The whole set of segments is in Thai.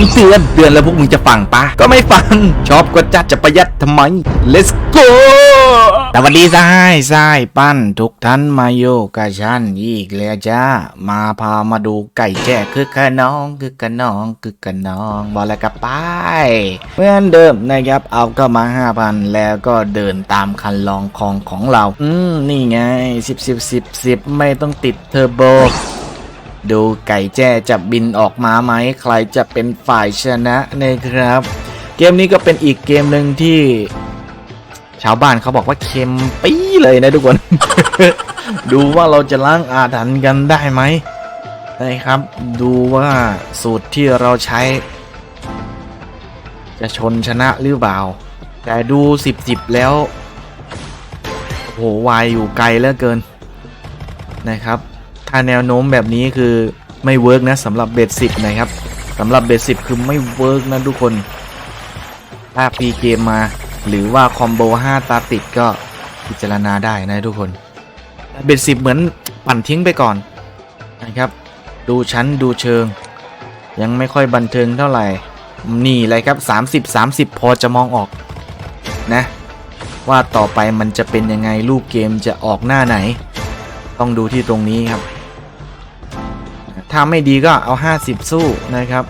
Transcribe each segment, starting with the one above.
ำเตือนเตือนแล้วพวกมึงจะฟังปะก็ไม่ฟัง ชอบก็จัดจะประหยัดทำไม let's go สวัสดีสหายสายปั้นทุกท่านมาโยกับฉันอีกแล้วจ้า มาพามาดูไก่แจ้คือขน้องคือขน้องคือขน้องบอกแล้วกับไปเหมือนเดิมนะครับเอาก็มาห้าพันแล้วก็เดินตามคันลองของของเรา อืมนี่ไงสิบสิบสิบสิบไม่ต้องติดเทอร์โบ ดูไก่แจ้จะบินออกมาไหมใครจะเป็นฝ่ายชนะนะครับ เกมนี้ก็เป็นอีกเกมหนึ่งที่ ชาวบ้านเขาบอกว่าเค็มปี้เลยนะทุกคน ดูว่าเราจะล้างอาถรรพ์กันได้ไหมนะครับ ดูว่าสูตรที่เราใช้ จะชนชนะหรือเปล่า แต่ดูสิบสิบแล้วโอ้โหวายอยู่ไกลเหลือเกินนะครับาแนวโน้มแบบนี้คือไม่เวิร์กนะสำหรับเบสสิบนะครับสำหรับเบสสิบคือไม่เวิร์กนะทุกคนถ้าปีเกมมา หรือว่าคอมโบ5ตาติดก็พิจารณาได้นะทุกคนเบสสิบเหมือนปั่นทิ้งไปก่อนนะครับ ดูชั้นดูเชิง ยังไม่ค่อยบันเทิงเท่าไหร่ นี่เลยครับ 30 30 พอจะมองออกนะ ว่าต่อไปมันจะเป็นยังไงรูปเกมจะออกหน้าไหน ต้องดูที่ตรงนี้ครับ ถ้าไม่ดีก็เอา 50 สู้นะครับ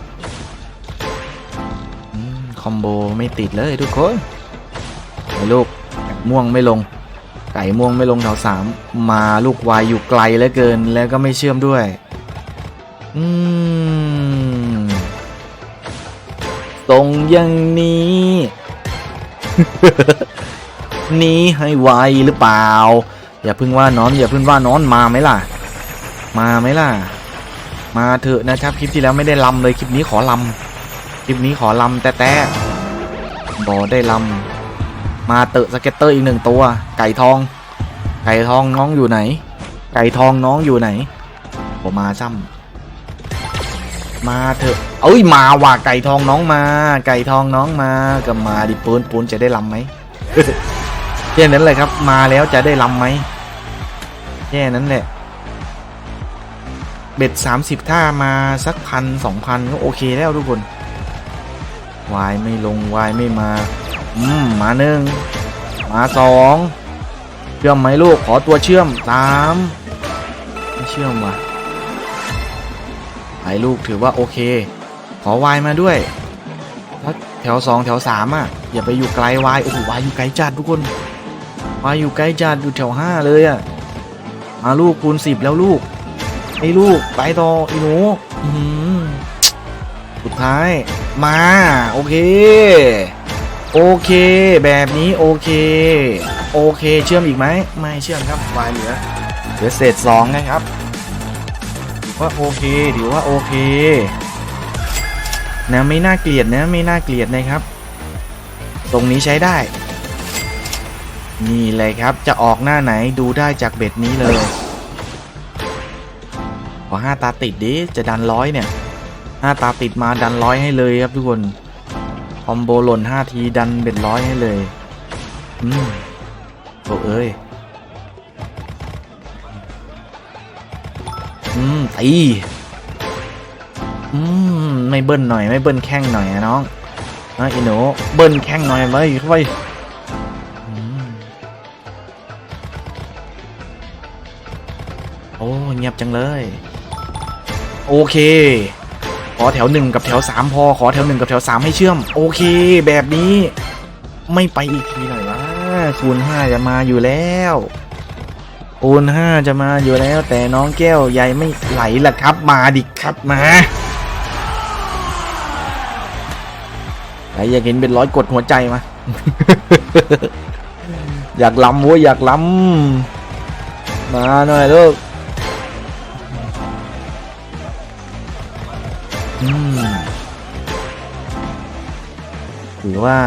อคอมโบไม่ติดเลยทุกคนไอ้ลูกม่วงไม่ลง ไก่ม่วงไม่ลงแถวสามมาลูกวายอยู่ไกลเหลือเกินแล้วก็ไม่เชื่อมด้วย อืมตรงอย่างนี้นี้ให้ไวหรือเปล่า อย่าพึ่งว่านอน อย่าพึ่งว่านอนมาไหมล่ะ มาไหมล่ะ มาเถอะนะครับคลิปที่แล้วไม่ได้ลำเลยคลิปนี้ขอลำคลิปนี้ขอลำแต่แต่บอได้ลำมาเตอะสเก็ตเตอร์อีกหนึ่งตัว ไก่ทอง ไก่ทองน้องอยู่ไหน ไก่ทองน้องอยู่ไหนผมมาซ้ำมาเถอะเอ้ยมาว่ะไก่ทองน้องมา ไก่ทองน้องมาก็มาดิปูนปูนจะได้ลำไหมแค่นั้นเลยครับ มาแล้วจะได้ลำไหมแค่นั้นแหละ เบ็ดสามสิบถ้ามาสักพันสองพันก็โอเคแล้วทุกคนวายไม่ลงวายไม่มาอืมมาหนึ่งมาสองเชื่อมไหมลูกขอตัวเชื่อมสามไม่เชื่อมว่ะไอ้ลูกถือว่าโอเค ขอวายมาด้วยถ้าแถวสองแถวสามอะอย่าไปอยู่ไกลวายโอ้โหวายอยู่ไกลจัดทุกคนวายอยู่ไกลจัดอยู่แถวห้าเลยอะมาลูกคูณสิบแล้วลูก ไอ้ลูกไปต่อไอ้หนูอื้อสุดท้าย มา โอเค โอเค แบบนี้โอเค โอเค เชื่อมอีกไหม ไม่เชื่อมครับวายเหลือเหลือเศษสองนะครับถือว่าโอเคถือว่าโอเคนะไม่น่าเกลียดนะไม่น่าเกลียดนะครับ ตรงนี้ใช้ได้ นี่เลยครับจะออกหน้าไหนดูได้จากเบ็ดนี้เลย อห้าตาติดดิจะดันร้อยเนี่ยห้าตาติดมาดันร้อยให้เลยครับทุกคนคอมโบหล่นห้าทีดันเบ็ดร้อยให้เลยอืมโอ้เอ้ยอืมตีอืมไม่เบิ้ลหน่อยไม่เบิ้ลแข้งหน่อยอะน้องนะอีโนเบิ้ลแข้งหน่อยไปเข้าไปโอ้เงียบจังเลย โอเค ขอแถวหนึ่งกับแถวสามพอ ขอแถวหนึ่งกับแถวสามให้เชื่อม โอเค แบบนี้ ไม่ไปอีกทีหน่อยวะคูณห้าจะมาอยู่แล้วคูณห้าจะมาอยู่แล้ว แต่น้องแก้วใหญ่ไม่ไหลละครับ มาดิครับมาใครอยากเห็นเป็นร้อยกดหัวใจมา อยากล้ำว้ยอยากล้ำมาหน่อยลูก ถือว่า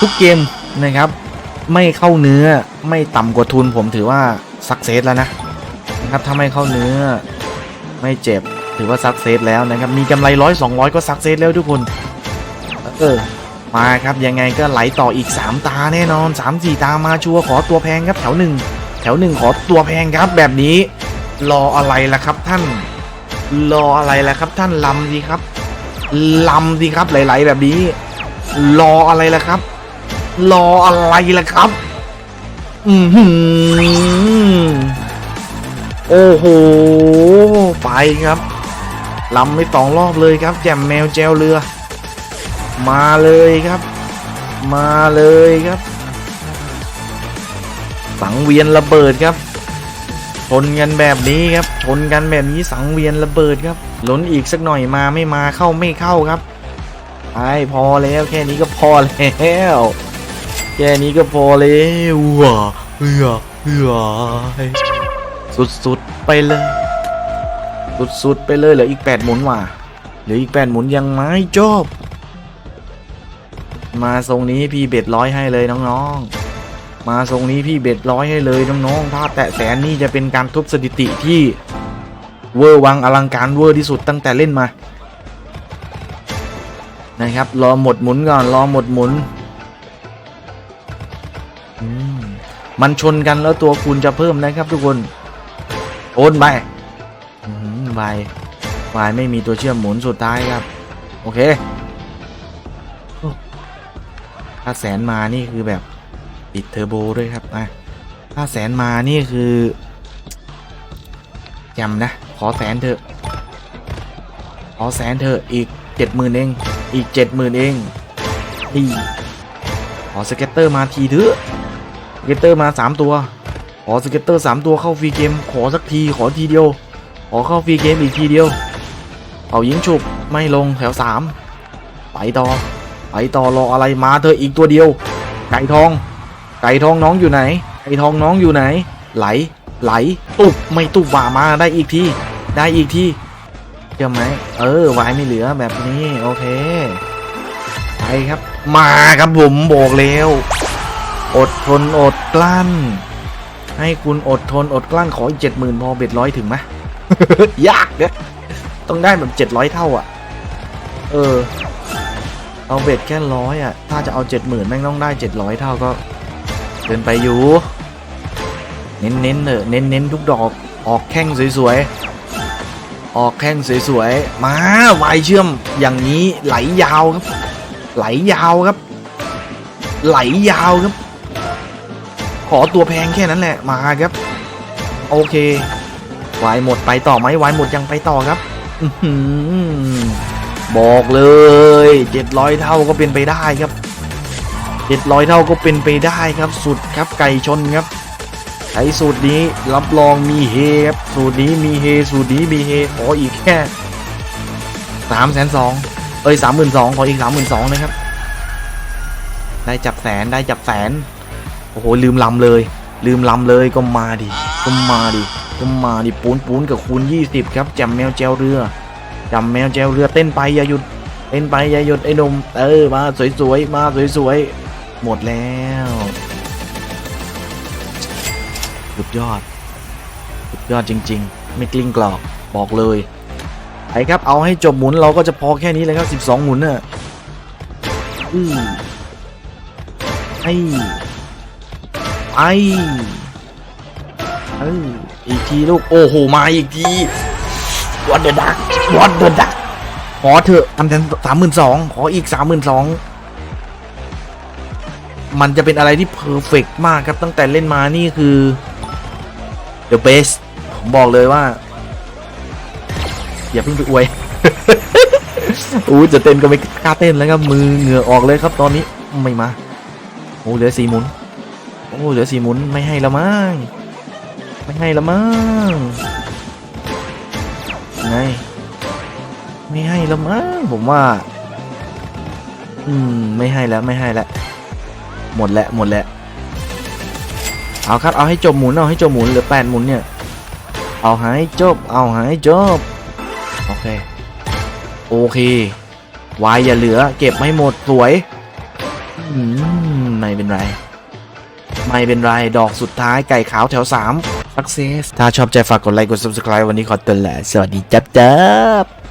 ทุกเกมนะครับ ไม่เข้าเนื้อไม่ต่ำกว่าทุนผมถือว่าสักเซสแล้วนะนะครับถ้าไม่เข้าเนื้อไม่เจ็บถือว่าสักเซสแล้วนะครับ มีกำไรร้อยสองร้อยก็สักเซสแล้วทุกคนเออมาครับยังไงก็ไหลต่ออีก 3 ตาแน่นอน 3 4 ตามาชัวขอตัวแพงครับแถวหนึ่งแถวหนึ่งขอตัวแพงครับแบบนี้ รออะไรล่ะครับท่าน รออะไรล่ะครับ ท่านลำดีครับลำสิครับไหลๆแบบนี้ รออะไรล่ะครับ รออะไรล่ะครับ อือหือโอ้โห ไปครับลำไม่สองรอบเลยครับ แจมแมวแจวเรือ มาเลยครับ มาเลยครับ สังเวียนระเบิดครับ ชนกันแบบนี้ครับชนกันแบบนี้สังเวียนระเบิดครับล้นอีกสักหน่อยมาไม่มาเข้าไม่เข้าครับไปพอแล้วแค่นี้ก็พอแล้วแค่นี้ก็พอแล้วว้าเหือเหือสุดๆไปเลย สุดๆไปเลยเหลืออีกแปดหมุนว่ะเหลืออีกแปดหมุนยังไม่จบมาทรงนี้พี่เบ็ดร้อยให้เลยน้องๆ มาทรงนี้พี่เบ็ดร้อยให้เลยน้องๆถ้าแตะแสนนี่จะเป็นการทุบสถิติที่เวอร์วังอลังการเวอร์ที่สุดตั้งแต่เล่นมานะครับรอหมดหมุนก่อนรอหมดหมุนมันชนกันแล้วตัวคูณจะเพิ่มนะครับทุกคนโอนไปไปไปไม่มีตัวเชื่อมหมุนสุดท้ายครับ โอเค ถ้าแสนมานี่คือแบบ ปิดเทอร์โบด้วยครับอะถ้าแสนมานี่คือจำนะ ขอแสนเถอะ ขอแสนเถอะอีกเจ็ดหมื่นเอง อีกเจ็ดหมื่นเองนี่ขอสเก็ตเตอร์มาทีเถอะสเก็ตเตอร์มาสามตัว ขอสเก็ตเตอร์สามตัวเข้าฟรีเกม ขอสักทีขอทีเดียว ขอเข้าฟรีเกมอีกทีเดียวเอายิงฉุบไม่ลงแถวสามไปต่อไปต่อรออะไรมาเธออีกตัวเดียวไก่ทอง ไก่ทองน้องอยู่ไหน ไก่ทองน้องอยู่ไหน ไหล ไหล ตุบไม่ตุบว่ามาได้อีกที ได้อีกทีเจอไหม เออ ไว้ไม่เหลือแบบนี้ โอเค ไปครับ มาครับผมบอกแล้ว อดทนอดกลั้น ให้คุณอดทนอดกลั้นขออีกเจ็ดหมื่นพอเบ็ดร้อยถึงไหมยากเนี่ยต้องได้แบบเจ็ดร้อยเท่าอะ เออ เอาเบ็ดแค่ร้อยอะ ถ้าจะเอาเจ็ดหมื่นแม่งต้องได้เจ็ดร้อยเท่าก็ เกินไปอยู่ เน้นเน้นๆเนอะเน้นเน้นๆทุกดอกออกแข้งสวยๆ ออกแข้งสวยๆ มาวายเชื่อมอย่างนี้ไหลยาวครับ ไหลยาวครับ ไหลยาวครับ ขอตัวแพงแค่นั้นแหละมาครับ โอเควายหมดไปต่อไหมวายหมดยังไปต่อครับอบอกเลยเจ็ดร้อยเท่าก็เป็นไปได้ครับ เจ็ดร้อยเท่าก็เป็นไปได้ครับ สุดครับไก่ชนครับใช้สูตรนี้รับรองมีเฮครับสูตรนี้มีเฮสูตรนี้มีเฮขออีกแค่สามแสนสองเอ้ยสามหมื่นสองขออีกสามหมื่นสองนะครับ ได้จับแสนได้จับแสนโอ้โหลืมลำเลย ลืมลำเลยก็มาดิก็มาดิก็มาดิปูนปูนกับคูณ20ครับจมแมวแจวเรือจำแมวแจวเรือเต้นไปอย่าหยุดเต้นไปอย่าหยุดไอ้หนุ่มเออมาสวยๆมาสวยๆ หมดแล้วสุดยอดสุดยอดจริง ๆ ไม่กลิ้งกรอกบอกเลยไปครับเอาให้จบหมุนเราก็จะพอแค่นี้เลยครับ 12 หมุนน่ะอือไอไอเอออีกทีลูกโอ้โหมาอีกทีวัดเดอะดักวัดเดอะดักขอเถอะทำแทนสามหมื่นสองขออีกสามหมื่นสอง มันจะเป็นอะไรที่เพอร์เฟกมากครับตั้งแต่เล่นมานี่คือ the best ผมบอกเลยว่า อย่าเพิ่งไปอวยอู้จะเต้นก็ไม่กล้าเต้นแล้วครับมือเหงื่อออกเลยครับตอนนี้ไม่มาโอ้เหลือสี่หมุนโอ้เหลือสี่หมุนไม่ให้ละมั้งไม่ให้ละมั้งไงไม่ให้แล้วมั้งผมว่า อืม ไม่ให้แล้วไม่ให้แล้ว หมดแล้วหมดแล้วเอาครับเอาให้จบหมุนเอาให้จบหมุนเหลือแปดหมุนเนี่ยเอาให้จบ เอาให้จบโอเคโอเควายอย่าเหลือ เก็บไม่หมดสวยอืมไม่เป็นไร ไม่เป็นไร ดอกสุดท้ายไก่ขาวแถว3 success ถ้าชอบใจฝากกดไลค์กด subscribe วันนี้ขอตัวแหละ สวัสดีจับจับ